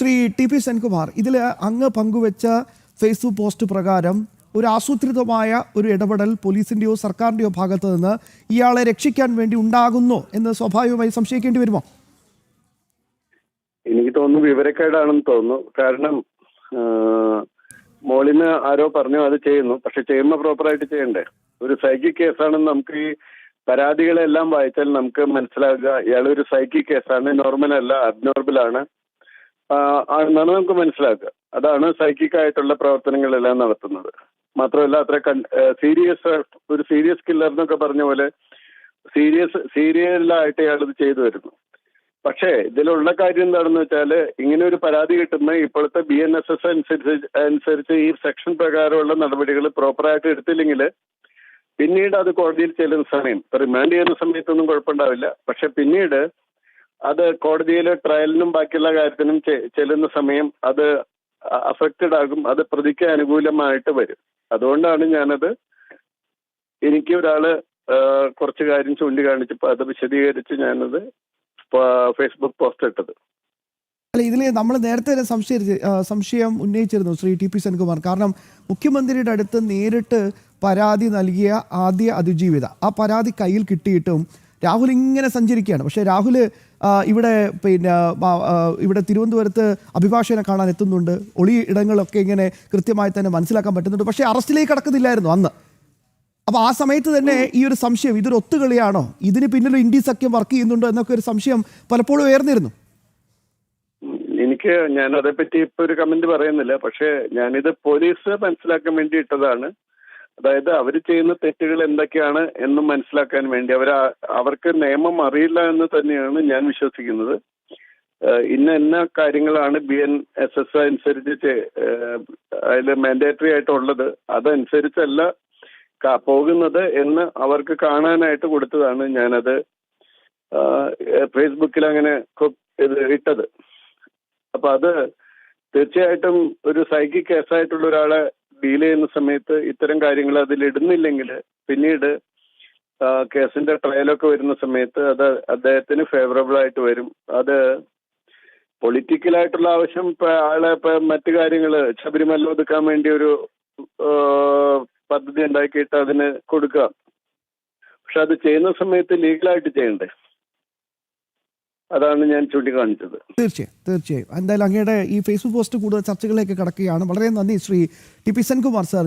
Shri T P Senkumar ഇതിൽ അങ്ങ് പങ്കുവെച്ച ഫേസ്ബുക്ക് പോസ്റ്റ് പ്രകാരം ഒരു ആസൂത്രിതമായ ഒരു ഇടപെടൽ പോലീസിന്റെയോ സർക്കാരിന്റെയോ ഭാഗത്ത് നിന്ന് ഇയാളെ രക്ഷിക്കാൻ വേണ്ടി ഉണ്ടാകുന്നു എന്ന് സ്വാഭാവികമായി സംശയിക്കേണ്ടി വരുമോ? എനിക്ക് തോന്നുന്നു വിവരക്കേടാണെന്ന് തോന്നുന്നു. കാരണം മോളിന്ന് ആരോ പറഞ്ഞു അത് ചെയ്യുന്നു. പക്ഷെ ചെയ്യുമ്പോൾ പ്രോപ്പറായിട്ട് ചെയ്യണ്ടേ? ഒരു സൈക്കിക് കേസാണെന്ന് നമുക്ക് ഈ പരാതികളെല്ലാം വായിച്ചാൽ നമുക്ക് മനസ്സിലാകുക ഇയാൾ ഒരു സൈക്കിക് കേസാണ്. നോർമൽ അല്ല അബ്നോർമൽ ആണ്. ആ, ആണെന്നാണ് നമുക്ക് മനസ്സിലാക്കുക. അതാണ് സൈക്കിക് ആയിട്ടുള്ള പ്രവർത്തനങ്ങളെല്ലാം നടത്തുന്നത്. മാത്രമല്ല അത്ര സീരിയസ് ഒരു സീരിയസ് കില്ലർ എന്നൊക്കെ പറഞ്ഞ പോലെ സീരിയസ് സീരിയലായിട്ട് ഇയാൾ ഇത് ചെയ്തു വരുന്നു. പക്ഷേ ഇതിലുള്ള കാര്യം എന്താണെന്ന് വെച്ചാൽ ഇങ്ങനെ ഒരു പരാതി കിട്ടുന്ന ഇപ്പോഴത്തെ ബി എൻ എസ് എസ് അനുസരിച്ച് അനുസരിച്ച് ഈ സെക്ഷൻ പ്രകാരമുള്ള നടപടികൾ പ്രോപ്പറായിട്ട് എടുത്തില്ലെങ്കിൽ പിന്നീട് അത് കോടതിയിൽ ചെല്ലുന്ന സമയം റിമാൻഡ് ചെയ്യുന്ന സമയത്തൊന്നും കുഴപ്പമുണ്ടാവില്ല. പക്ഷെ പിന്നീട് അത് കോടതിയിൽ ട്രയലിനും ബാക്കിയുള്ള കാര്യത്തിനും ചെല്ലുന്ന സമയം അത് അഫക്റ്റഡ് ആകും അത് പ്രതിക്ക് അനുകൂലമായിട്ട് വരും. അതുകൊണ്ടാണ് ഞാനത് എനിക്ക് ഒരാൾ കുറച്ച് കാര്യം ചൂണ്ടിക്കാണിച്ചപ്പോൾ അത് വിശദീകരിച്ച് ഞാനത് ഫേസ്ബുക്ക് പോസ്റ്റ് ഇട്ടത്. അല്ല ഇതിൽ നമ്മൾ നേരത്തെ തന്നെ സംശയിച്ച് സംശയം ഉന്നയിച്ചിരുന്നു ശ്രീ ടി പി സെൻകുമാർ. കാരണം മുഖ്യമന്ത്രിയുടെ അടുത്ത് നേരിട്ട് പരാതി നൽകിയ ആദ്യ അതിജീവിത. ആ പരാതി കയ്യിൽ കിട്ടിയിട്ടും രാഹുൽ ഇങ്ങനെ സഞ്ചരിക്കുകയാണ്. പക്ഷേ രാഹുൽ ഇവിടെ പിന്നെ ഇവിടെ തിരുവനന്തപുരത്ത് അഭിഭാഷകനെ കാണാൻ എത്തുന്നുണ്ട്. ഒളി ഇടങ്ങളൊക്കെ ഇങ്ങനെ കൃത്യമായി തന്നെ മനസ്സിലാക്കാൻ പറ്റുന്നുണ്ട്. പക്ഷേ അറസ്റ്റിലേക്ക് കടക്കുന്നില്ലായിരുന്നു അന്ന്. അപ്പോൾ ആ സമയത്ത് തന്നെ ഈ ഒരു സംശയം ഇതൊരു ഒത്തുകളിയാണോ? ഇതിന് പിന്നിൽ ഇന്ത്യ സഖ്യം വർക്ക് ചെയ്യുന്നുണ്ടോ എന്നൊക്കെ ഒരു സംശയം പലപ്പോഴും ഉയർന്നിരുന്നു. എനിക്ക് ഞാൻ അതേപ്പറ്റി ഇപ്പൊ ഒരു കമന്റ് പറയുന്നില്ല. പക്ഷേ ഞാനിത് പോലീസ് മനസ്സിലാക്കാൻ വേണ്ടി ഇട്ടതാണ്. അതായത് അവർ ചെയ്യുന്ന തെറ്റുകൾ എന്തൊക്കെയാണ് എന്ന് മനസ്സിലാക്കാൻ വേണ്ടി അവർ അവർക്ക് നിയമം അറിയില്ല എന്ന് തന്നെയാണ് ഞാൻ വിശ്വസിക്കുന്നത്. ഇന്ന ഇന്ന കാര്യങ്ങളാണ് ബി എൻ എസ് എസ് അനുസരിച്ച് അതിൽ മാൻഡേറ്ററി ആയിട്ടുള്ളത്. അതനുസരിച്ചല്ല പോകുന്നത് എന്ന് അവർക്ക് കാണാനായിട്ട് കൊടുത്തതാണ് ഞാനത് ഫേസ്ബുക്കിൽ അങ്ങനെ ഇട്ടത്. അപ്പൊ അത് തീർച്ചയായിട്ടും ഒരു സൈക്കിക് കേസായിട്ടുള്ള ഒരാളെ ഡീൽ ചെയ്യുന്ന സമയത്ത് ഇത്തരം കാര്യങ്ങൾ അതിൽ ഇടുന്നില്ലെങ്കിൽ പിന്നീട് കേസിന്റെ ട്രയലൊക്കെ വരുന്ന സമയത്ത് അത് അദ്ദേഹത്തിന് ഫേവറബിൾ ആയിട്ട് വരും. അത് പൊളിറ്റിക്കലായിട്ടുള്ള ആവശ്യം ആളെ മറ്റു കാര്യങ്ങൾ ശബരിമല ഒതുക്കാൻ വേണ്ടി ഒരു പദ്ധതി ഉണ്ടാക്കിയിട്ട് അതിന് കൊടുക്കുക. പക്ഷെ അത് ചെയ്യുന്ന സമയത്ത് ലീഗലായിട്ട് ചെയ്യണ്ടേ? അതാണ് ഞാൻ ചൂണ്ടിക്കാണിച്ചത്. തീർച്ചയായും തീർച്ചയായും. എന്തായാലും അങ്ങയുടെ ഈ ഫേസ്ബുക്ക് പോസ്റ്റ് കൂടുതൽ ചർച്ചകളിലേക്ക് കടക്കുകയാണ്. വളരെ നന്ദി Shri T P Senkumar sir.